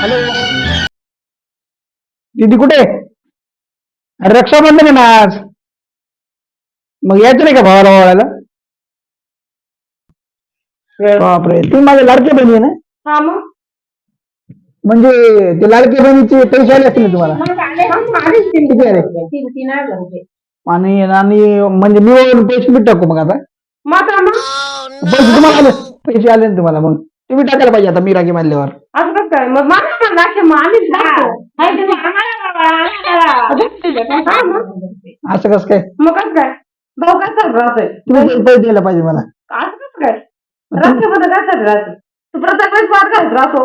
Hello. दीदी कुठे? अरे रक्षाबंधन आहे ना आज. मग यायचं नाही का भावाला भावाला बापरे. ती माझ्या लाडकी बहिणी आहे ना? हा मग? म्हणजे ते लाडकी बहिणीचे पैसे आले असतील ना तुम्हाला? मग आले. मग आलेच तीन किती आले? तीन तीन आले होते. आणि आणि म्हणजे मी वरून पैसे मी टाकू मग आता? मग आता मग? पैसे तुम्हाला आले पैसे आले ना तुम्हाला मग. तुम्ही टाकायला पाहिजे आता मी राखी मारल्यावर. असं कसं काय? मग मला पण राखे मग आलीच लागतो. हाय तुम्ही आम्हाला बाबा, आम्हाला. हा मग. असं कसं काय? मग कसं काय? भाऊ कसा राहतोय तुम्ही पैसे- द्यायला पाहिजे मला. असं कसं काय? राष्ट्रपती कशासाठी राहतो तू प्रत्येक वेळेस वाद घालत राहतो.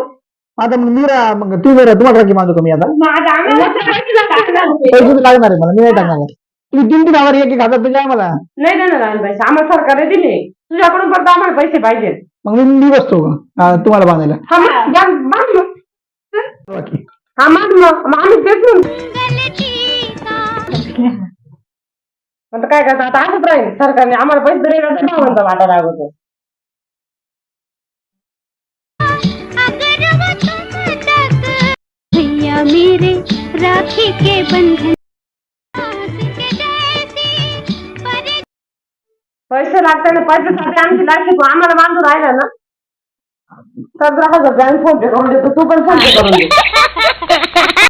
आता मग मी मग तुम्ही रा- तुम्हाला राखी मारतो का मी आता? माझ्या आम्हाला पैसे तर लागणार आहे मला मी नाही टाकणार. तुम्ही तीन तीन हज़ार एक एक हज़ार पैसे आम्हाला नाही देणार आम्ही पैसे. आम्हाला सरकारने दिले. तुझ्याकडून फक्त आम्हाला पैसे पाहिजे मग मी मी बसतो तुम्हाला बांधायला. हा मग बांध बांध मग राखी. हा मग मग मग आम्ही तेच म्हणतो आता काय करता? आता असंच राहील. सरकारने आम्हाला पैसे दिले तर भावांचा वाटा लागतो. अगर वो तुम तक भैया मेरे राखी के बंधन पैसे लागतात ना पैशासाठी आमची लाशी आम्हाला बांधून राहिला ना. सतरा हजार रुपये फोन पे करून देतो तू पण फोन पे करून दे